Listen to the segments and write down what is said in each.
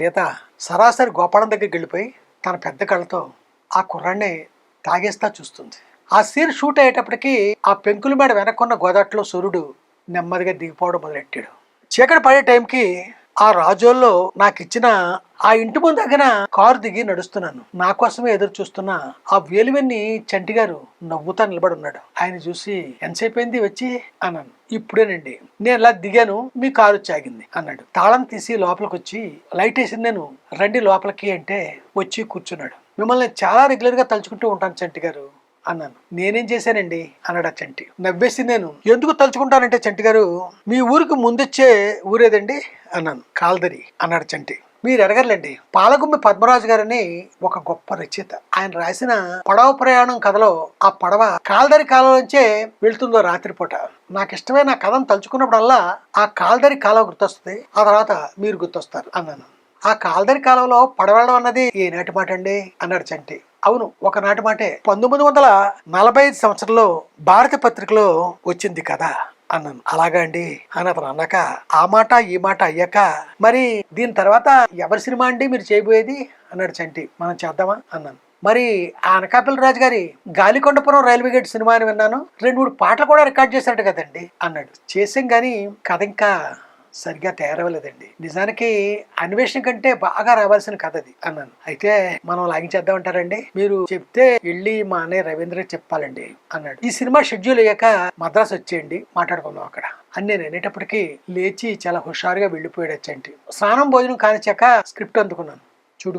సీత సరాసరి గోపాలం దగ్గరికి వెళ్ళిపోయి తన పెద్ద కళ్ళతో ఆ కుర్రాన్ని తాగేస్తా చూస్తుంది. ఆ సీన్ షూట్ అయ్యేటప్పటికి ఆ పెంకుల మేడ వెనక్కున్న గోదాట్లో సూర్యుడు నెమ్మదిగా దిగిపోవడం మొదలెట్టాడు. చీకటి పడే టైంకి ఆ రాజోల్లో నాకు ఇచ్చిన ఆ ఇంటి ముందు దగ్గర కారు దిగి నడుస్తున్నాను. నా కోసమే ఎదురు చూస్తున్న ఆ వేలువెన్ని చంటి గారు నవ్వుతా నిలబడి ఉన్నాడు. ఆయన చూసి ఎంతసేపు అయింది వచ్చి? అన్నాను. ఇప్పుడేనండి. నేను ఇలా దిగాను మీ కారు చాగింది అన్నాడు. తాళం తీసి లోపలికి వచ్చి లైట్ వేసింది నేను రండి లోపలికి అంటే వచ్చి కూర్చున్నాడు. మిమ్మల్ని చాలా రెగ్యులర్గా తలుచుకుంటూ ఉంటాను చంటి గారు అన్నాను. నేనేం చేశానండి? అన్నాడు ఆ చంటి. నవ్వేసి నేను. ఎందుకు తలుచుకుంటానంటే చంటి గారు మీ ఊరికి ముందొచ్చే ఊరేదండి? అన్నాను. కాల్దరి అన్నాడు చంటి. మీరు ఎడగర్లండి పాలగుమ్మి పద్మరాజు గారని ఒక గొప్ప రచయిత. ఆయన రాసిన పడవ ప్రయాణం కథలో ఆ పడవ కాల్దరి కాలంలోంచే వెళ్తుందో రాత్రిపూట. నాకు ఇష్టమైన కథను తలుచుకున్నప్పుడల్లా ఆ కాల్దరి కాలం గుర్తొస్తుంది. ఆ తర్వాత మీరు గుర్తొస్తారు అన్నాను. ఆ కాల్దరి కాలంలో పడవెళ్ళడం అన్నది ఏనాటి మాట అండి? అన్నాడు చంటి. అవును ఒకనాటి మాటే. పంతొమ్మిది వందల నలభై ఐదు సంవత్సరంలో భారత పత్రికలో వచ్చింది కదా అన్నాను అలాగా అండి. అని అతను అన్నాక ఆ మాట ఈ మాట అయ్యాక మరి దీని తర్వాత ఎవరి సినిమా అండి మీరు చేయబోయేది? అన్నాడు చంటి. మనం చేద్దామా? అన్నాను. మరి ఆ అనకాపల్లి రాజు గారి గాలికొండపురం రైల్వే గేట్ సినిమా అని విన్నాను. రెండు మూడు పాటలు కూడా రికార్డ్ చేశారట కదండి అన్నాడు. చేసాం కానీ కథ ఇంకా సరిగ్గా తయారవ్వలేదండి నిజానికి అన్వేషణ కంటే బాగా రావాల్సిన కథ అది అన్నాను. అయితే మనం లాగించేద్దామంటారండి మీరు చెప్తే వెళ్ళి మా అన్నయ్య రవీంద్ర చెప్పాలండి అన్నాడు. ఈ సినిమా షెడ్యూల్ అయ్యాక మద్రాసు వచ్చేయండి మాట్లాడుకుందాం అక్కడ. అని నేను అనేటప్పటికీ లేచి చాలా హుషారుగా వెళ్ళిపోయాడు వచ్చంటి స్నానం భోజనం కానిచ్చాక స్క్రిప్ట్ అందుకున్నాను. చూడు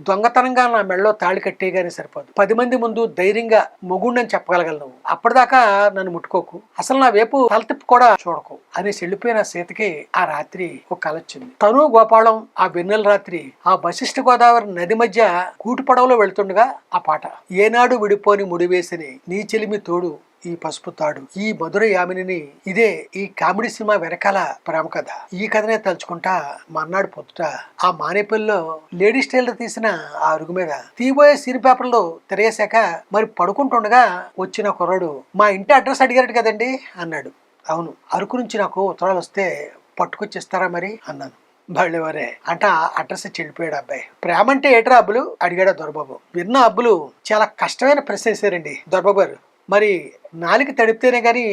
దొంగతనంగా నా మెడలో తాళి కట్టేయగానే సరిపోదు. పది మంది ముందు ధైర్యంగా మొగుండని చెప్పగలగలను అప్పటిదాకా నన్ను ముట్టుకోకు. అసలు నా వైపు తలతిప్పు కూడా చూడకు. అని వెళ్ళిపోయిన సీతకి ఆ రాత్రి ఒక కల వచ్చింది. తను గోపాలం ఆ వెన్నెల రాత్రి ఆ వశిష్ఠ గోదావరి నది మధ్య కూటి పడవలో వెళ్తుండగా ఆ పాట ఏనాడు విడిపోని ముడివేసిన నీ చెలిమి తోడు ఈ పసుపు తాడు ఈ మధుర యామిని ఇదే ఈ కామెడీ సినిమా వెనకాల ప్రేమ కథ. ఈ కథనే తలుచుకుంటా మర్నాడు పొద్దుట ఆ మానేపల్లిలో లేడీస్ టైలర్ తీసిన ఆ అరుగు మీద తీబోయే సీన్ పేపర్లో తిరగేశాక మరి పడుకుంటుండగా వచ్చిన కుర్రాడు మా ఇంటి అడ్రస్ అడిగారట కదండి? అన్నాడు. అవును అరకు నుంచి నాకు ఉత్తరాలు వస్తే పట్టుకొచ్చిస్తారా మరి? అన్నాను. అంటే అంట అడ్రస్ చెడిపోయాడు అబ్బాయి. ప్రేమ అంటే ఏట్రా అబ్బులు? అడిగాడు దొరబాబు. విన్న అబ్బులు చాలా కష్టమైన ప్రశ్న వేశారండి దొరబాబు గారు. మరి నాలుక తడిపితేనే కానీ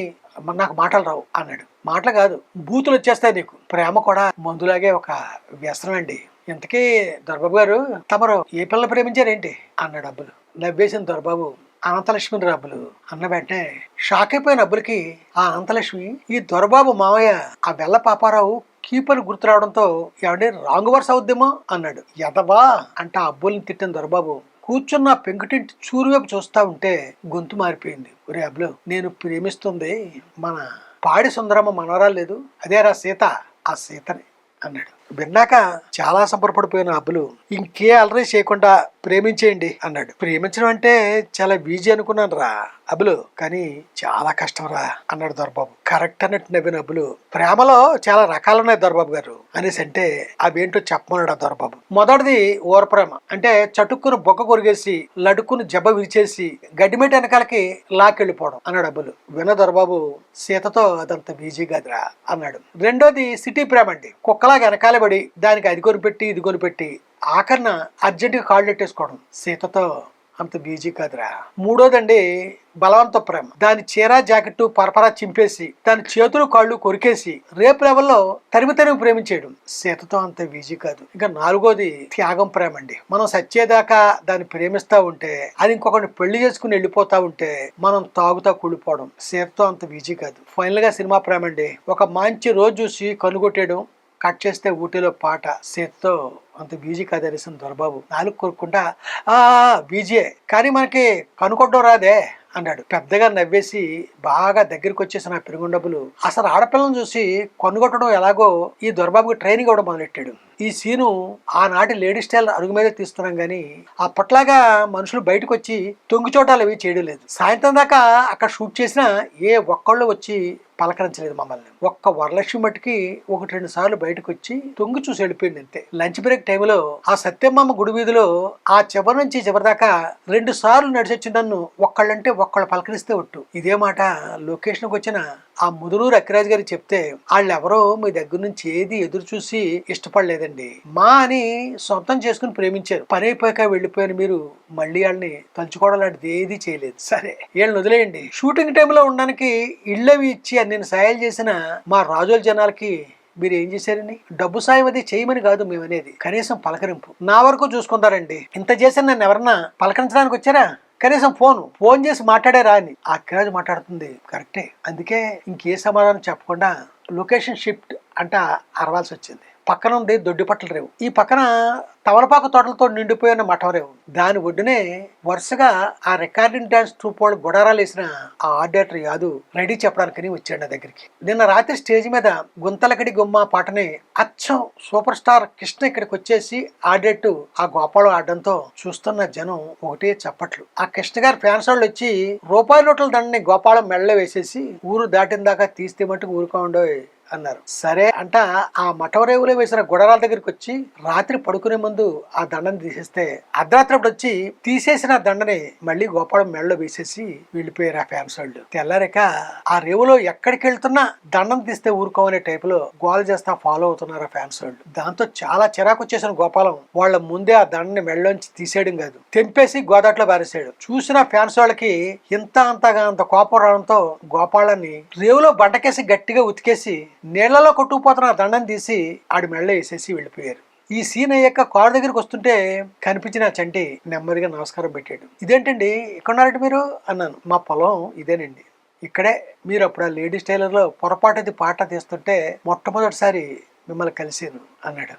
నాకు మాటలు రావు అన్నాడు. మాటలు కాదు బూతులు వచ్చేస్తాయి నీకు. ప్రేమ కూడా మందులాగే ఒక వ్యసనం అండి ఇంతకీ దొరబాబు గారు తమరు ఏ పిల్లలు ప్రేమించారేంటి? అన్నాడు అబ్బులు. నవ్వేసిన దొరబాబు అనంతలక్ష్మి అబ్బులు అన్న వెంటనే షాక్ అయిపోయిన అబ్బులకి ఆ అనంతలక్ష్మి ఈ దొరబాబు మావయ్య ఆ వెళ్ళ పాపారావు కీపర్ గుర్తు రావడంతో ఎవడే రాంగ్ వర్స్ అవుద్దేమో? అన్నాడు. ఎదవా? అంటే ఆ అబ్బుల్ని తిట్టిన దొరబాబు కూర్చున్న పెంకుటింటి చూరువైపు చూస్తా ఉంటే గొంతు మారిపోయింది. ఒరే అబ్బులు నేను ప్రేమిస్తుంది మన పాడి సుందరమ్మ మనవరాలు లేదు. అదేరా సీత? ఆ సీతని అన్నాడు. విన్నాక చాలా సంబరపడిపోయిన అబ్బులు. ఇంకే అలరీ చేయకుండా ప్రేమించేయండి అన్నాడు. ప్రేమించడం అంటే చాలా బీజీ అనుకున్నాను రా అబ్బులు కానీ చాలా కష్టం రా అన్నాడు దొరబాబు. కరెక్ట్ అన్నట్టు నవ్విన అబ్బులు. ప్రేమలో చాలా రకాలు ఉన్నాయి దొరబాబు గారు అనేసి అంటే అవేంటో చెప్పమన్నాడు ఆ దొరబాబు. మొదటిది ఓర ప్రేమ అంటే చటుక్కును బొక్క కొరిగేసి లడుక్కును జబ్బ విరిచేసి గడ్డిమేట వెనకాలకి లాక్కెళ్ళిపోవడం అన్నాడు అబ్బులు. విన దొరబాబు సీతతో అదంత బీజీ కాదురా అన్నాడు. రెండోది సిటీ ప్రేమ అండి. కుక్కలాగా వెనకాల పడి దానికి అది కొనిపెట్టి ఇది కొనిపెట్టి ఆఖరిన అర్జెంటుగా కాళ్ళు పెట్టేసుకోవడం సీతతో అంత బీజీ కాదురా. మూడోదండి బలవంత ప్రేమ. దాని చీర జాకెట్ పరపరా చింపేసి దాని చేతులు కాళ్ళు కొరికేసి రేపు లెవెల్లో తరిమి తరిమి ప్రేమించేయడం. సీతతో అంత బీజీ కాదు. ఇంకా నాలుగోది త్యాగం ప్రేమ అండి మనం సచ్చేదాకా దాన్ని ప్రేమిస్తా ఉంటే అది ఇంకొకటి పెళ్ళి చేసుకుని వెళ్ళిపోతా ఉంటే మనం తాగుతా కూలిపోవడం. సీతతో అంత బీజీ కాదు. ఫైనల్గా సినిమా ప్రేమ అండి ఒక మంచి రోజు చూసి కనుగొట్టేయడం కట్ చేస్తే ఊటీలో పాట సేత్తో అంత బీజీ కాదనేసిన దొరబాబు. నాలుగు కోరుకుంటా ఆ బీజే కానీ మనకి కనుకొట్టడం రాదే అన్నాడు. పెద్దగా నవ్వేసి బాగా దగ్గరికి వచ్చేసిన ఆ అసలు ఆడపిల్లని చూసి కొనుగొట్టడం ఎలాగో ఈ దొరబాబుకి ట్రైనింగ్ ఇవ్వడం మొదలెట్టాడు. ఈ సీను ఆనాటి లేడీ స్టైల్ అరుగు మీద తీస్తున్నాం కానీ అప్పట్లాగా మనుషులు బయటకు వచ్చి తొంగి చోటాలు అవి చేయడం లేదు. సాయంత్రం దాకా అక్కడ షూట్ చేసినా ఏ ఒక్కళ్ళు వచ్చి పలకరించలేదు మమ్మల్ని. ఒక్క వరలక్ష్మి మట్టుకి ఒకటి రెండు సార్లు బయటకు వచ్చి తొంగి చూసి వెళ్ళిపోయింది అంతే. లంచ్ బ్రేక్ టైంలో ఆ సత్యమ్మమ్మ గుడి వీధిలో ఆ చివరి నుంచి చివరి దాకా రెండు సార్లు నడిచొచ్చి నన్ను ఒక్కళ్ళంటే ఒక్కళ్ళు పలకరిస్తే ఒట్టు. ఇదే మాట లొకేషన్కి వచ్చిన ఆ ముదునూరు అక్కిరాజు గారికి చెప్తే వాళ్ళెవరో మీ దగ్గర నుంచి ఏది ఎదురు చూసి ఇష్టపడలేదండి. మా అని సొంతం చేసుకుని ప్రేమించారు. పని అయిపోయాక వెళ్ళిపోయిన మీరు మళ్ళీ వాళ్ళని తలుచుకోవడం లాంటిది ఏది చేయలేదు. సరే వీళ్ళని వదిలేయండి. షూటింగ్ టైంలో ఉండడానికి ఇళ్ళవి ఇచ్చి నేను సాయాలు చేసిన మా రాజుల జనాలకి మీరు ఏం చేశారండి? డబ్బు సాయం అది చేయమని కాదు మేము అనేది కనీసం పలకరింపు. నా వరకు చూసుకుంటారండి. ఇంత చేసిన నన్ను ఎవరన్నా పలకరించడానికి వచ్చారా? కనీసం ఫోన్. ఫోన్ చేసి మాట్లాడారా అని. ఆ మాట్లాడుతుంది. కరెక్టే. అందుకే ఇంకే సమాధానం చెప్పకుండా లొకేషన్ షిఫ్ట్ అంట అరవాల్సి వచ్చింది పక్కన ఉంది దొడ్డిపట్ల రేవు. ఈ పక్కన తమలపాకు తోటలతో నిండిపోయిన మఠం రేవు. దాని ఒడ్డునే వరుసగా ఆ రికార్డింగ్ డ్యాన్స్ ట్రూప్ వాళ్ళు గుడారాలు వేసిన ఆ ఆర్డేటర్ యాదు రెడీ చెప్పడానికని వచ్చాడు నా దగ్గరికి. నిన్న రాత్రి స్టేజ్ మీద గుంతలకడి గుమ్మ పాటని అచ్చం సూపర్ స్టార్ కృష్ణ ఇక్కడికి వచ్చేసి ఆడేట్టు ఆ గోపాలం ఆడడంతో చూస్తున్న జనం ఒకటే చప్పట్లు. ఆ కృష్ణ గారి ఫ్యాన్స్ వాళ్ళు వచ్చి రూపాయి నోట్ల దండని గోపాలం మెళ్ళ వేసేసి ఊరు దాటిన దాకా తీస్తే మటుకు ఊరుకోండో అన్నారు. సరే అంట ఆ మఠవరేవులో వేసిన గుడరాల దగ్గరికి వచ్చి రాత్రి పడుకునే ముందు ఆ దండని తీసేస్తే అర్ధరాత్రి వచ్చి తీసేసిన దండని మళ్ళీ గోపాలం మెడలో వేసేసి వెళ్ళిపోయారు ఆ ఫ్యాన్స్ వాళ్ళు. తెల్లారిక ఆ రేవులో ఎక్కడికి వెళ్తున్నా దండం తీస్తే ఊరుకోమనే టైప్లో గోల్ చేస్తా ఫాలో అవుతున్నారు ఆ ఫ్యాన్స్ వాళ్ళు. దాంతో చాలా చిరాకు వచ్చేసిన గోపాలం వాళ్ళ ముందే ఆ దండని మెడలోంచి తీసేయడం కాదు తెంపేసి గోదాట్లో బారేసాడు చూసిన ఫ్యాన్స్ వాళ్ళకి ఇంత అంతగా అంత కోపం రావడంతో గోపాలాన్ని రేవులో బంటకేసి గట్టిగా ఉతికేసి నీళ్ళలో కొట్టుకుపోతున్న దండం తీసి ఆడి మెళ్ళ వేసేసి వెళ్ళిపోయారు. ఈ సీన్ అయ్యాక కారు దగ్గరికి వస్తుంటే కనిపించిన చంటి నెమ్మదిగా నమస్కారం పెట్టాడు. ఇదేంటండి? ఎక్కడున్నారంటే మీరు? అన్నాను. మా పొలం ఇదేనండి. ఇక్కడే. మీరు అప్పుడు ఆ లేడీస్ టైలర్లో పొరపాటు అది పాట తీస్తుంటే మొట్టమొదటిసారి మిమ్మల్ని కలిసాను అన్నాడు.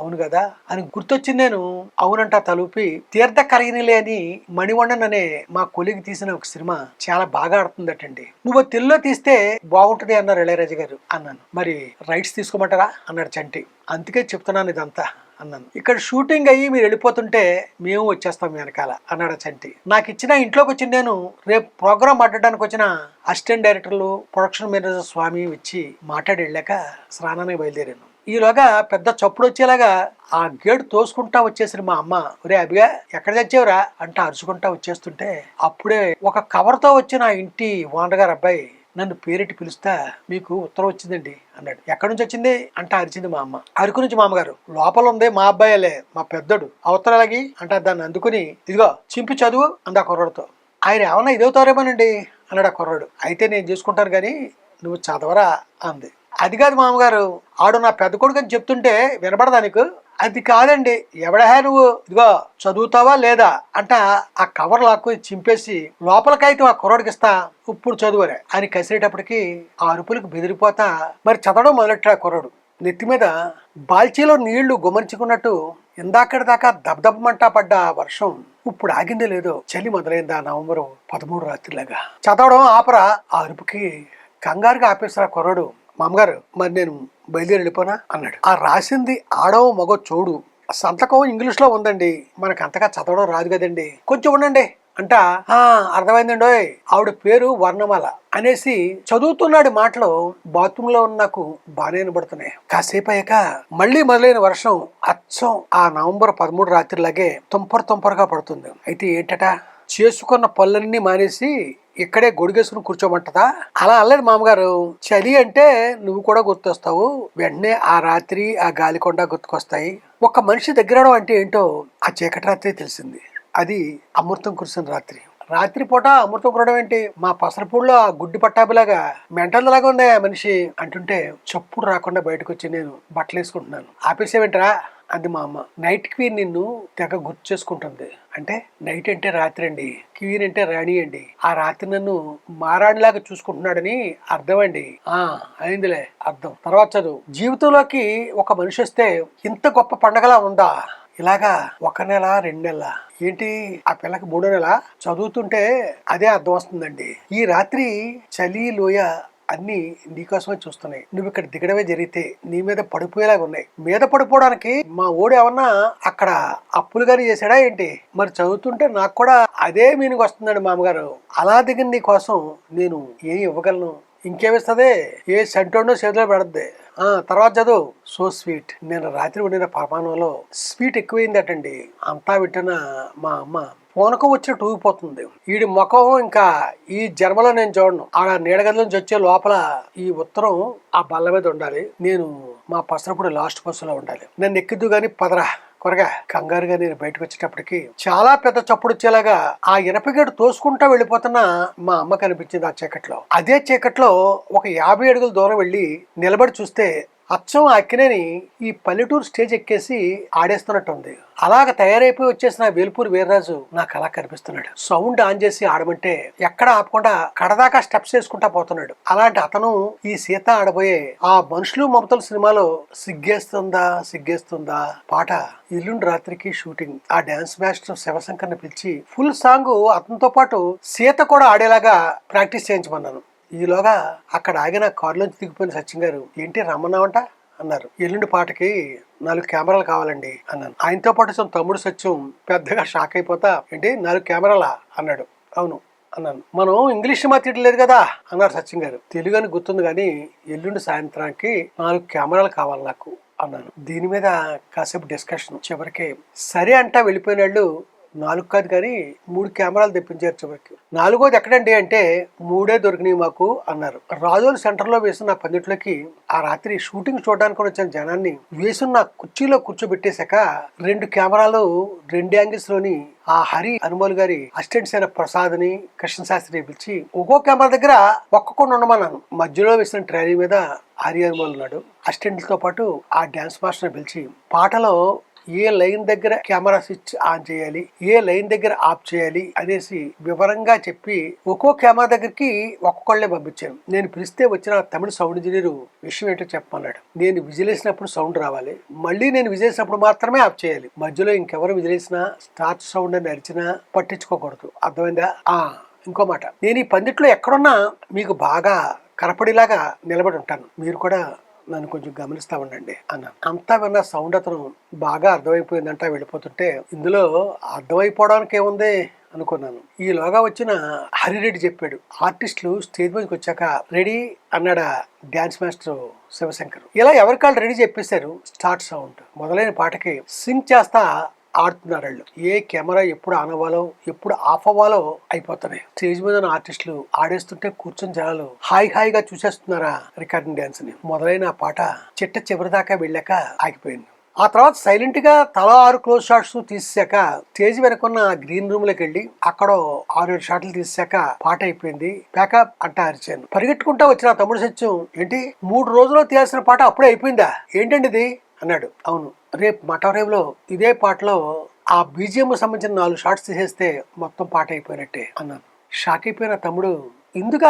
అవును కదా? అని గుర్తొచ్చింది నేను. అవునంట తలుపి. తీర్థ కరగినిలే అని మణివండన్ అనే మా కొలిగి తీసిన ఒక సినిమా చాలా బాగా ఆడుతుందటండి. నువ్వు తెలుగులో తీస్తే బాగుంటుంది అన్నారు ఇళయరాజు గారు. అన్నాను. మరి రైట్స్ తీసుకోమంటారా? అన్నాడు చంటి. అందుకే చెప్తున్నాను ఇదంతా అన్నాను. ఇక్కడ షూటింగ్ అయ్యి మీరు వెళ్ళిపోతుంటే మేము వచ్చేస్తాం వెనకాల అన్నాడు చంటి. నాకు ఇచ్చిన ఇంట్లోకి వచ్చి నేను. రేపు ప్రోగ్రామ్ ఆడడానికి వచ్చిన అసిస్టెంట్ డైరెక్టర్లు ప్రొడక్షన్ మేనేజర్ స్వామి వచ్చి మాట్లాడి వెళ్ళాక స్నానానికి బయలుదేరాను. ఈలోగా పెద్ద చప్పుడు వచ్చేలాగా ఆ గేటు తోసుకుంటా వచ్చేసిన మా అమ్మ. ఒరే అభిగా ఎక్కడ తెచ్చేవరా అంటే అరుచుకుంటా వచ్చేస్తుంటే అప్పుడే ఒక కవర్తో వచ్చిన ఆ ఇంటి ఓనర్ గారు అబ్బాయి నన్ను పేరెట్టి పిలుస్తా మీకు ఉత్తరం వచ్చిందండి అన్నాడు. ఎక్కడి నుంచి వచ్చింది? అంటే అరిచింది మా అమ్మ. అరకు నుంచి మామగారు లోపల ఉంది మా అబ్బాయిలే మా పెద్దడు అవతలగి అంటే దాన్ని అందుకుని ఇదిగో చింపి చదువు అంది ఆ కుర్రాడితో. ఆయన ఏమన్నా ఇదవుతారేమోనండి అన్నాడు ఆ కుర్రాడు. అయితే నేను చూసుకుంటాను కానీ నువ్వు చదవరా అంది. అది కాదు మామగారు. ఆడు నా పెద్ద కొడుకు అని చెప్తుంటే వినపడదా నీకు? అది కాదండి. ఎవడహా నువ్వు? ఇదిగో చదువుతావా లేదా? అంట ఆ కవర్ లాక్కు చింపేసి లోపలికైతే ఆ కుర్రాడికి ఇస్తా. ఇప్పుడు చదువురే అని కసిరేటప్పటికి ఆ అరుపులకు బెదిరిపోతా మరి చదవడం మొదలెట్టా కుర్రాడు. నెత్తి మీద బాల్చీలో నీళ్ళు గుమర్చుకున్నట్టు ఇందాకటి దాకా దబ్దబ్బమంటా పడ్డ వర్షం ఇప్పుడు ఆగిందే లేదో చలి మొదలైందా నవంబరు పదమూడు రాత్రిలాగా. చదవడం ఆపరా. ఆ అరుపుకి కంగారుగా ఆపేసిన కుర్రాడు. మా అమ్మగారు మరి నేను బయలుదేరి వెళ్ళిపోనా? అన్నాడు. ఆ రాసింది ఆడవ మగో చూడు. సంతకం ఇంగ్లీష్లో ఉందండి. మనకు అంతగా చదవడం రాదు కదండి. కొంచెం ఉండండి అంట. "ఆ, ఆవిడ పేరు వర్ణమాల అనేసి చదువుతున్నాడు మాటలు బాత్రూంలో ఉన్న నాకు బాగానే వినబడుతున్నాయి. కాసేపు అయ్యాక మళ్ళీ మొదలైన వర్షం అచ్చం ఆ నవంబర్ పదమూడు రాత్రిలాగే తుంపర తుంపరగా పడుతుంది. అయితే ఏంటట? చేసుకున్న పనులన్నీ మానేసి ఇక్కడే గొడుగేసుకుని కూర్చోమంటదా? అలా అల్లది మామగారు చలి అంటే నువ్వు కూడా గుర్తొస్తావు. వెంటనే ఆ రాత్రి ఆ గాలికొండ గుర్తుకొస్తాయి. ఒక మనిషి దగ్గరడం అంటే ఏంటో ఆ చీకటి రాత్రి తెలిసింది. అది అమృతం కురిసిన రాత్రి. రాత్రి పూట అమృతం కురడం ఏంటి? మా పసరపూడిలో ఆ గుడ్డి పట్టాబిలాగా మెంటల్ లాగా ఉంది ఆ మనిషి? అంటుంటే చప్పుడు రాకుండా బయటకు వచ్చి నేను బట్టలు వేసుకుంటున్నాను ఆపేసేవేంట్రా? అది మా అమ్మ. నైట్ క్వీన్ నిన్ను తెగ గుర్తు చేసుకుంటుంది. అంటే నైట్ అంటే రాత్రి అండి క్వీన్ అంటే రాణి అండి. ఆ రాత్రి నన్ను మారాణిలాగా చూసుకుంటున్నాడని అర్థం అండి ఆ అయిందిలే అర్థం. తర్వాత చదువు. జీవితంలోకి ఒక మనిషి వస్తే ఇంత గొప్ప పండగలా ఉందా? ఇలాగా ఒక నెల రెండు నెలల. ఏంటి? ఆ పిల్లకి మూడో నెల? చదువుతుంటే అదే అర్థం వస్తుందండి. ఈ రాత్రి చలి లోయ అన్ని నీకోసమే చూస్తున్నాయి. నువ్వు ఇక్కడ దిగడమే జరిగితే నీ మీద పడిపోయేలాగా ఉన్నాయి. మీద పడిపోవడానికి మా ఓడు ఏమన్నా అక్కడ అప్పులు గాని చేశాడా ఏంటి? మరి చదువుతుంటే నాకు కూడా అదే మీనింగ్ వస్తుందండి మామగారు. అలా దిగిన నీ కోసం నేను ఏం ఇవ్వగలను? ఇంకేమిస్తుంది? ఏ సెంటోడో చేతిలో పెడద్ది. ఆ తర్వాత చదువు. So sweet. నేను రాత్రి వండిన పరమాణంలో స్వీట్ ఎక్కువైందటండి. అంతా వింటున్న మా అమ్మ పూనకం వచ్చినట్టు ఊగిపోతుంది వీడి ముఖం ఇంకా ఈ జన్మలో నేను చూడను. ఆడ నీడగదిలో నుంచి వచ్చే లోపల ఈ ఉత్తరం ఆ బల్ల మీద ఉండాలి. నేను మా పసరపుడు లాస్ట్ బస్సులో ఉండాలి. నన్ను ఎక్కిద్దు కానీ పదరా. కొరగా కంగారుగా నేను బయటకు వచ్చేటప్పటికి చాలా పెద్ద చప్పుడు వచ్చేలాగా ఆ ఇనపగేడు తోసుకుంటా వెళ్ళిపోతున్న మా అమ్మ కనిపించింది ఆ చీకట్లో. అదే చీకట్లో ఒక యాభై అడుగుల దూరం వెళ్ళి నిలబడి చూస్తే అచ్చం ఆ అక్కినేని ఈ పల్లెటూరు స్టేజ్ ఎక్కేసి ఆడేస్తున్నట్టు ఉంది అలాగ తయారైపోయి వచ్చేసిన వేల్పూరి వీర్రాజు నాకు అలా కనిపిస్తున్నాడు. సౌండ్ ఆన్ చేసి ఆడమంటే ఎక్కడ ఆపకుండా కడదాకా స్టెప్స్ వేసుకుంటా పోతున్నాడు. అలాంటి అతను ఈ సీత ఆడబోయే ఆ మనుషులు మమతలు సినిమాలో సిగ్గేస్తుందా సిగ్గేస్తుందా పాట ఇల్లుండి రాత్రికి షూటింగ్. ఆ డాన్స్ మాస్టర్ శివశంకర్ని పిలిచి ఫుల్ సాంగ్ అతనితో పాటు సీత కూడా ఆడేలాగా ప్రాక్టీస్ చేయించమన్నాను. ఈలోగా అక్కడ ఆగిన కారులోంచి దిగిపోయిన సచిన్ గారు ఏంటి రమ్మన్నావంట? అన్నారు. ఎల్లుండి పాటకి నాలుగు కెమెరాలు కావాలండి అన్నాను. ఆయనతో పాటు సొంత తమ్ముడు సత్యం పెద్దగా షాక్ అయిపోతా ఏంటి నాలుగు కెమెరాలా? అన్నాడు. అవును అన్నాను. మనం ఇంగ్లీష్ మాట్లాడలేదు కదా? అన్నారు సచిన్ గారు. తెలుగు అని గుర్తుంది కానీ ఎల్లుండి సాయంత్రానికి నాలుగు కెమెరాలు కావాలి నాకు అన్నాను. దీని మీద కాసేపు డిస్కషన్. చివరికి సరే అంటా వెళ్ళిపోయిన వాళ్ళు నాలుగు కాదు కానీ మూడు కెమెరాలు తెప్పించారు చివరికి. నాలుగోది ఎక్కడండి అంటే మూడే దొరికినాయి మాకు అన్నారు. రాజోలు సెంటర్లో వేసిన పందిట్లోకి ఆ రాత్రి షూటింగ్ చూడడానికి వచ్చిన జనాన్ని వేసున్న కుర్చీలో కూర్చోబెట్టేశాక రెండు కెమెరాలు రెండు యాంగిల్స్లోని ఆ హరి అనుమోల్ గారి అసిస్టెంట్స్ అయిన ప్రసాద్ని కృష్ణ శాస్త్రి పిలిచి ఒక్కో కెమెరా దగ్గర ఒక్కొక్కడు ఉండమన్నాను. మధ్యలో వేసిన ట్రైలీ మీద హరి అనుమోల్ ఉన్నాడు. అసిస్టెంట్లతో పాటు ఆ డ్యాన్స్ మాస్టర్ని పిలిచి పాటలో ఏ లైన్ దగ్గర కెమెరా స్విచ్ ఆన్ చేయాలి ఏ లైన్ దగ్గర ఆఫ్ చేయాలి అనేసి వివరంగా చెప్పి ఒక్కో కెమెరా దగ్గరికి ఒక్కొక్కళ్ళే పంపించాను నేను పిలిస్తే వచ్చిన తమిళ సౌండ్ ఇంజనీర్ విషయం ఏంటో చెప్పమన్నాడు. నేను విజిలేసినప్పుడు సౌండ్ రావాలి. మళ్ళీ నేను విజిలేసినప్పుడు మాత్రమే ఆఫ్ చేయాలి. మధ్యలో ఇంకెవరు విజిలేసినా స్టార్ట్ సౌండ్ అని అరిచినా పట్టించుకోకూడదు. అర్థమైందా? ఆ ఇంకో మాట. నేను ఈ పందిట్లో ఎక్కడున్నా మీకు బాగా కనపడేలాగా నిలబడి ఉంటాను. మీరు కూడా నన్ను కొంచెం గమనిస్తా ఉండండి అన్నాను అంతా విన్న సౌండ్ అతను బాగా అర్థమైపోయిందంట వెళ్ళిపోతుంటే ఇందులో అర్థమైపోవడానికి ఏముంది అనుకున్నాను. ఈలోగా వచ్చిన హరిరెడ్డి చెప్పాడు ఆర్టిస్టులు స్టేజ్ మీదకి వచ్చాక రెడీ అన్నాడు డ్యాన్స్ మాస్టర్ శివశంకర్. ఇలా ఎవరికాళ్ళు రెడీ చెప్పేశారు స్టార్ట్ సౌండ్. మొదలైన పాటకి సింగ్ చేస్తా ఆడుతున్నారు వాళ్ళు. ఏ కెమెరా ఎప్పుడు ఆన్ అవ్వాలో ఎప్పుడు ఆఫ్ అవ్వాలో అయిపోతున్నాయి. స్టేజ్ మీద ఉన్న ఆర్టిస్టులు ఆడేస్తుంటే కూర్చొని జనాలు హాయి హాయిగా చూసేస్తున్నారా రికార్డింగ్ డాన్స్ని మొదలైన ఆ పాట చిట్ట చివరి దాకా వెళ్ళాక ఆగిపోయింది. ఆ తర్వాత సైలెంట్గా తల ఆరు క్లోజ్ షాట్స్ తీసాక స్టేజ్ వెనుకున్న గ్రీన్ రూమ్లోకి వెళ్ళి అక్కడ ఆరు ఏడు షాట్లు తీసాక పాట అయిపోయింది. ప్యాకప్ అంట అరిచాను. పరిగెట్టుకుంటా వచ్చిన తమ్ముడు సత్యం ఏంటి మూడు రోజుల్లో తీయాల్సిన పాట అప్పుడే అయిపోయిందా? ఏంటండి ఇది? అన్నాడు. అవును రేపు మటరేవ్లో ఇదే పాటలో ఆ బీజిఎం సంబంధించిన నాలుగు షార్ట్స్ తీసేస్తే మొత్తం పాట అయిపోయినట్టే అన్నాను. షాక్ అయిపోయిన తమ్ముడు ఇందుక?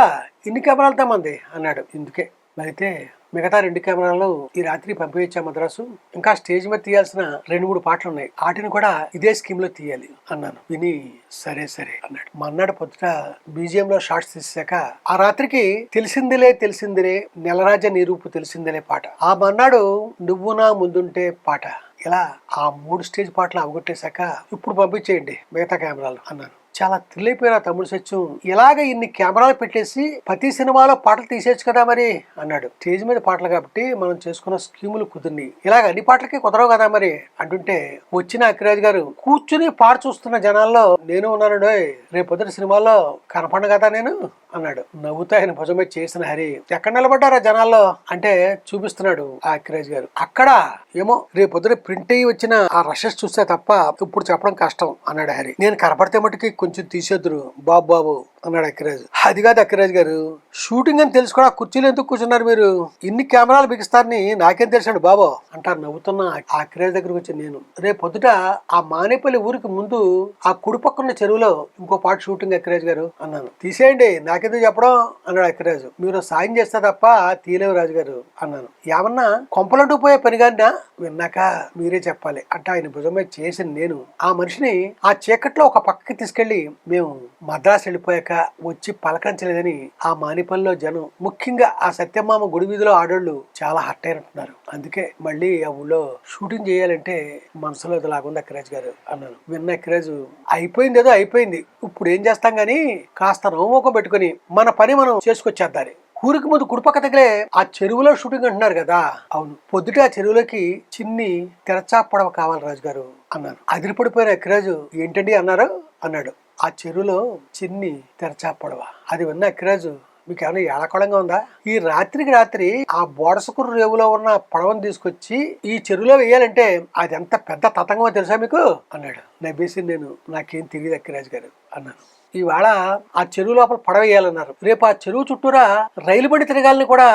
ఇన్ని కెమెరాలు తమ్మంది అన్నాడు. ఇందుకే. మరైతే మిగతా రెండు కెమెరాలు ఈ రాత్రి పంపించా మద్రాసు? ఇంకా స్టేజ్ మీద తీయాల్సిన రెండు మూడు పాటలు ఉన్నాయి వాటిని కూడా ఇదే స్కీమ్లో తీయాలి అన్నాను. విని సరే సరే అన్నాడు. మన్నాడు పొద్దుట బీజిఎం లో షార్ట్స్ తీసాక ఆ రాత్రికి తెలిసిందిలే తెలిసిందిలే నెలరాజ నీరూపు తెలిసిందిలే పాట. ఆ మన్నాడు నువ్వు నా ముందుంటే పాట. ఇలా ఆ మూడు స్టేజ్ పాటలు అవగొట్టేశాక ఇప్పుడు పంపించేయండి మిగతా కెమెరాలు అన్నాను. చాలా థ్రిల్ తమ్ముడు సత్యం. ఇలాగ ఇన్ని కెమెరాలు పెట్టేసి ప్రతి సినిమాలో పాటలు తీసేయచ్చు కదా మరి? అన్నాడు. స్టేజ్ మీద పాటలు కాబట్టి మనం చేసుకున్న స్కీములు కుదిరిని ఇలాగ అన్ని పాటలకి కుదరవు కదా మరి? అంటుంటే వచ్చిన అఖిరాజ్ గారు కూర్చుని పాట చూస్తున్న జనాల్లో నేను ఉన్నాను రేపొద్దున రేపు పొద్దున సినిమాల్లో కనపడను కదా నేను? అన్నాడు. నవ్వుతూ ఆయన భుజమే చేసిన హరి ఎక్కడ నిలబడ్డారా జనాల్లో? అంటే చూపిస్తున్నాడు ఆ అఖిరాజ్ గారు. అక్కడ ఏమో రేపు పొద్దున ప్రింట్ అయ్యి వచ్చిన ఆ రషెస్ చూస్తే తప్ప ఇప్పుడు చెప్పడం కష్టం అన్నాడు హరి. నేను కనపడితే మటుకి కొంచెం తీసేద్దురు. బాబు బాబు. అన్నాడు అక్కిరాజు. అది కాదు అక్కిరాజు గారు షూటింగ్ అని తెలుసు కూడా ఆ కుర్చీలో ఎందుకు కూర్చున్నారు మీరు? ఇన్ని కెమెరాలు బిగిస్తారని నాకేం తెలుసండి బాబో అంటారు నవ్వుతున్న ఆ అక్కిరాజు దగ్గరకు వచ్చి నేను. రేపు పొద్దుట ఆ మానేపల్లి ఊరికి ముందు ఆ కుడి పక్కన చెరువులో ఇంకో పాట షూటింగ్ అక్కిరాజు గారు అన్నాను. తీసేయండి నాకెందుకు చెప్పడం? అన్నాడు అక్కిరాజు. మీరు సాయం చేస్తే తప్ప తీలేవు రాజు గారు అన్నాను. ఏమన్నా కొంపలంటూ పోయే పని కానీ విన్నాక మీరే చెప్పాలి అంటే ఆయన భుజమే చేసిన నేను. ఆ మనిషిని ఆ చీకట్లో ఒక పక్కకి తీసుకెళ్ళి మేము మద్రాసు వెళ్ళిపోయాక వచ్చి పలకరించలేదని ఆ మానిపల్లిలో జనం ముఖ్యంగా ఆ సత్యమామ గుడి వీధిలో ఆడోళ్ళు చాలా హట్ అయినట్టున్నారు. అందుకే మళ్ళీ ఆ ఊళ్ళో షూటింగ్ చేయాలంటే మనసులో ఇది లాగుంది అక్కిరాజు గారు అన్నాను. విన్న అక్కిరాజు అయిపోయింది ఏదో అయిపోయింది. ఇప్పుడు ఏం చేస్తాం గానీ కాస్త నవ్వుకో పెట్టుకుని మన పని మనం చేసుకొచ్చేద్దాలి ఊరికి ముందు కుడిపక్క దగ్గరే ఆ చెరువులో షూటింగ్ అంటున్నారు కదా. అవును. పొద్దుట ఆ చెరువులోకి చిన్ని తెరచా పొడవ కావాలి రాజు గారు అన్నారు అదిరిపడిపోయిన అక్కిరాజు ఏంటండి? అన్నారు. అన్నాడు. ఆ చెరువులో చిన్ని తెరచా పొడవ అది ఉన్న అక్కిరాజు మీకు ఏమైనా ఏళకోళంగా ఉందా? ఈ రాత్రికి రాత్రి ఆ బోడసకురు రేవులో ఉన్న పడవను తీసుకొచ్చి ఈ చెరువులో వేయాలంటే అది ఎంత పెద్ద తతంగమో తెలుసా మీకు? అన్నాడు. నవ్వేసి నేను నాకేం తెలియదు అక్కిరాజు గారు అన్నాను. ఇవాళ ఆ చెరువు లోపల పడవేయాలన్నారు రేపు ఆ చెరువు చుట్టూరా రైలు బండి తిరగాలని కూడా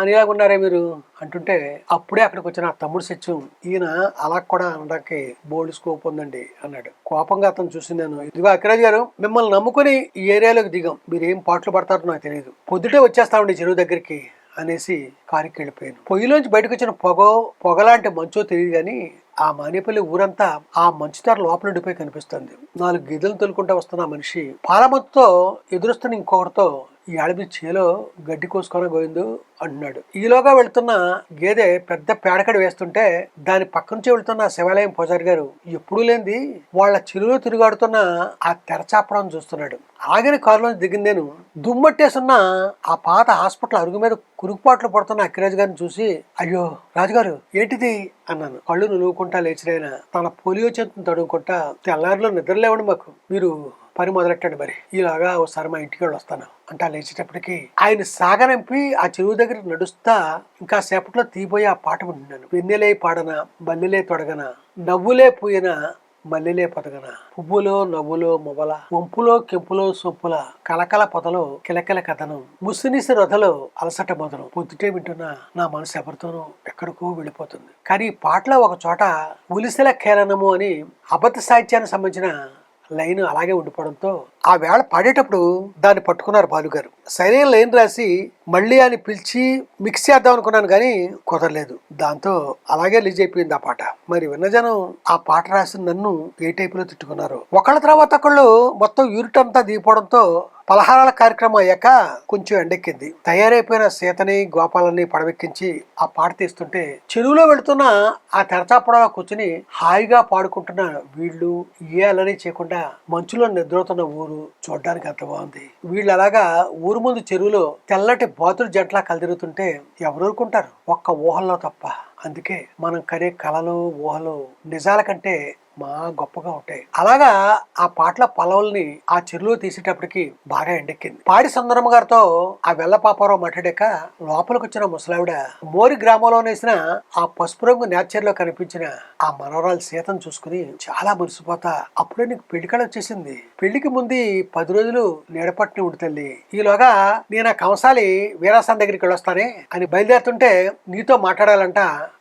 అనేలాగా ఉన్నారే మీరు అంటుంటే అప్పుడే అక్కడికి వచ్చిన ఆ తమ్ముడు సత్యం ఈయన అలా కూడా అనడానికి బోల్డ్ స్కోప్ ఉందండి అన్నాడు. కోపంగా అతను చూసి నేను. ఇదిగో అక్కిరాజ్ గారు మిమ్మల్ని నమ్ముకుని ఈ ఏరియాలోకి దిగాం. మీరు ఏం పాటలు పడతారో నాకు తెలియదు పొద్దుటే వచ్చేస్తామండి చెరువు దగ్గరికి. అనేసి కారికి వెళ్ళిపోయాను పొయ్యిలోంచి బయటకు వచ్చిన పొగ పొగలాంటి మంచో తెలియదు కానీ ఆ మానేపల్లి ఊరంతా ఆ మంచుతార లోపల ఉండిపోయి కనిపిస్తుంది. నాలుగు గిద్దలు తొలుకుంటా వస్తున్న మనిషి పాలమత్తుతో ఎదురుస్తున్న ఇంకొకరితో ఈ అడవి చేలో గడ్డి కోసుకొని గోవిందు అంటున్నాడు. ఈలోగా వెళ్తున్న గేదె పెద్ద పేడకడి వేస్తుంటే దాని పక్క నుంచి వెళ్తున్న శివాలయం పూజారి గారు ఎప్పుడూ లేనిది వాళ్ళ చెరువులో తిరుగాడుతున్న ఆ తెరచాపడం చూస్తున్నాడు. ఆగిన కారులో దిగింది నేను. దుమ్మట్టేసున్న ఆ పాత హాస్పిటల్ అరుగు మీద కురుకుపాట్లు పడుతున్న అక్కిరాజు గారిని చూసి అయ్యో రాజుగారు ఏంటిది? అన్నాను. కళ్ళు నులువుకుంటా లేచినైనా తన పోలియో చేతిని తడుముకుంటా తెల్లారిలో నిద్ర లేవండి మాకు. మీరు పని మొదలెట్టండి మరి. ఈలాగా ఒకసారి మా ఇంటికి వెళ్ళి వస్తాను అంటే లేచేటప్పటికి ఆయన సాగనంపి ఆ చెరువు దగ్గర నడుస్తా ఇంకా సేపట్లో తీపోయి ఆ పాట విన్నాను. వెన్నెలే పాడన బల్లెలే తొడగన నవ్వులే పోయిన మల్లెలే పొదగన. పువ్వులో నవ్వులో మొబల వంపులో కెంపులో సొంపుల కలకల పొదలో కిలకిల కథనం ముసినిసి రొదలో అలసట మొదలు. పొద్దుటే వింటున్నా నా మనసు ఎవరితోనూ ఎక్కడికో వెళ్ళిపోతుంది. కానీ ఈ పాటలో ఒక చోట ఉలిసెల కేలనము అని అబద్ధ సాహిత్యానికి సంబంధించిన లైన్ అలాగే ఉండిపోవడంతో ఆ వేళ పాడేటప్పుడు దాన్ని పట్టుకున్నారు బాలుగారు. సరైన లైన్ రాసి మళ్ళీ అని పిలిచి మిక్స్ చేద్దాం అనుకున్నాను కానీ కుదరలేదు. దాంతో అలాగే రిలీజ్ అయిపోయింది ఆ పాట. మరి విన్న జనం ఆ పాట రాసిన నన్ను ఏ టైపులో తిట్టుకున్నారు? ఒకళ్ళ తర్వాత ఒకళ్ళు మొత్తం యూనిట్ అంతా దిగిపోవడంతో పలహారాల కార్యక్రమం అయ్యాక కొంచెం ఎండెక్కింది. తయారైపోయిన సీతని గోపాలని పడవెక్కించి ఆ పాట తీస్తుంటే చెరువులో వెళుతున్న ఆ తెరచాపడవ కూర్చుని హాయిగా పాడుకుంటున్న వీళ్ళు ఏ అలరి చేయకుండా మంచులో నిద్రవుతున్న ఊరు చూడడానికి అంత బాగుంది. వీళ్ళు అలాగా ఊరు ముందు చెరువులో తెల్లటి బాతులు జంటలా కలిదిరుగుతుంటే ఎవరు ఊరుకుంటారు? ఒక్క ఊహల్లో తప్ప. అందుకే మనం కనే కళలు ఊహలు నిజాల కంటే మా గొప్పగా ఉంటాయి. అలాగా ఆ పాటల పొలవల్ని ఆ చెరువులో తీసేటప్పటికి బాగా ఎండెక్కింది. పాడి సుందరమ్మ గారితో ఆ వెల్ల మాట్లాడాక లోపలికి వచ్చిన ముసలావిడ మోరి గ్రామంలో వేసిన ఆ పసుపు రంగు నేచర్లో కనిపించిన ఆ మనవరాలు సీతను చూసుకుని చాలా మురిసిపోతా అప్పుడే నీకు పెళ్ళికళ వచ్చేసింది. పెళ్ళికి ముందు పది రోజులు నీడపట్టిన ఉండి తల్లి. ఈలోగా నేను ఆ కంసాలి వీరాసాన్ దగ్గరికి వెళ్ళొస్తానే అని బయలుదేరుతుంటే నీతో మాట్లాడాలంట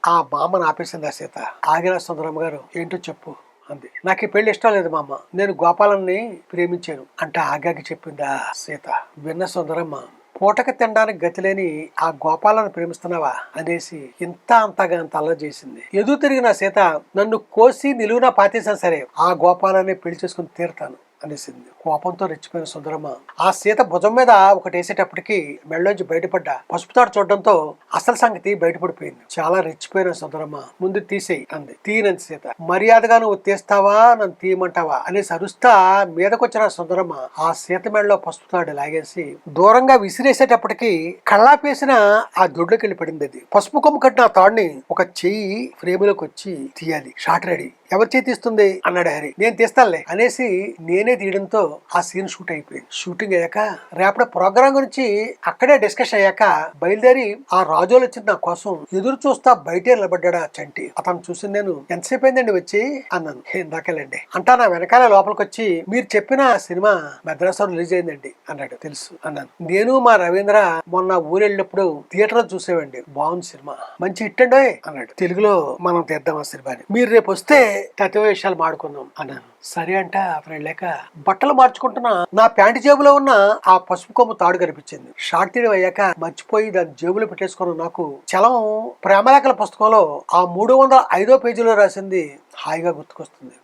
ఆ బామ్మను ఆపేసింది ఆ సీత. ఆగిన సుందరమ్మ గారు ఏంటో చెప్పు. అంది. నాకు ఈ పెళ్ళి ఇష్టం లేదు మామ. నేను గోపాలని ప్రేమించాను. అంటే ఆగాకి చెప్పిందా సీత. విన్న సుందరమ్మ పూటక తినడానికి గతిలేని ఆ గోపాలను ప్రేమిస్తున్నావా? అనేసి ఇంత అంతగా అంత అల్లరి చేసింది. ఎదురు తిరిగిన సీత నన్ను కోసి నిలువున పాతేసాను సరే. ఆ గోపాలనే పెళ్ళి చేసుకుని తీరుతాను. అనేసింది. కోపంతో రెచ్చిపోయిన సుందరమ్మ ఆ సీత భుజం మీద ఒకటి వేసేటప్పటికి మెళ్ళలోంచి బయటపడ్డ పసుపు తాడు చూడడంతో అసలు సంగతి బయటపడిపోయింది. చాలా రెచ్చిపోయిన సుందరమ్మ ముందు తీసేయి అంది. తీయనంది సీత. మర్యాదగా నువ్వు తీస్తావా? నన్ను తీయమంటావా? అనేసి అరుస్తా మీదకొచ్చిన సుందరమ్మ ఆ సీత మెడలో పసుపు తాడు లాగేసి దూరంగా విసిరేసేటప్పటికి కళ్ళాపేసిన ఆ దొడ్లోకి వెళ్ళి పడింది అది. పసుపు కొమ్ము కట్టిన ఆ తాడుని ఒక చెయ్యి ఫ్రేములోకి వచ్చి తీయాలి. Shot ready. ఎవరి చేతి ఇస్తుంది అన్నాడు హరి. నేను తీస్తానులే అనేసి నేనే తీయడంతో ఆ సీన్ షూట్ అయిపోయింది. షూటింగ్ అయ్యాక రేపటి ప్రోగ్రామ్ గురించి అక్కడే డిస్కషన్ అయ్యాక బయలుదేరి ఆ రాజోలు వచ్చిన నా కోసం ఎదురు చూస్తా బయటే నిలబడ్డా చంటి. అతను చూసి నేను ఎంతసేపు అయిందండి వచ్చి? అన్నాను. ఇందాకలేండి. అంటా నా వెనకాల లోపలికి వచ్చి మీరు చెప్పిన సినిమా మద్రాసులో రిలీజ్ అయిందండి అన్నాడు. తెలుసు అన్నాను. నేను మా రవీంద్ర మొన్న ఊరు వెళ్ళినప్పుడు థియేటర్లో చూసేవండి బాగుంది సినిమా. మంచి హిట్ అండి అన్నాడు. తెలుగులో మనం తీద్దాం ఆ సినిమాని. మీరు రేపు వస్తే తత్వ విషయాలు మాడుకుందాం అన్నాను సరే అంట అతను లేక బట్టలు మార్చుకుంటున్నా నా ప్యాంటు జేబులో ఉన్న ఆ పసుపు కొమ్ము తాడు కనిపించింది. షార్ట్ తీయడం అయ్యాక మర్చిపోయి దాని జేబులో పెట్టేసుకున్న నాకు చలం ప్రేమలేఖల పుస్తకంలో ఆ మూడు వందల ఐదో పేజీలో రాసింది హాయిగా గుర్తుకొస్తుంది.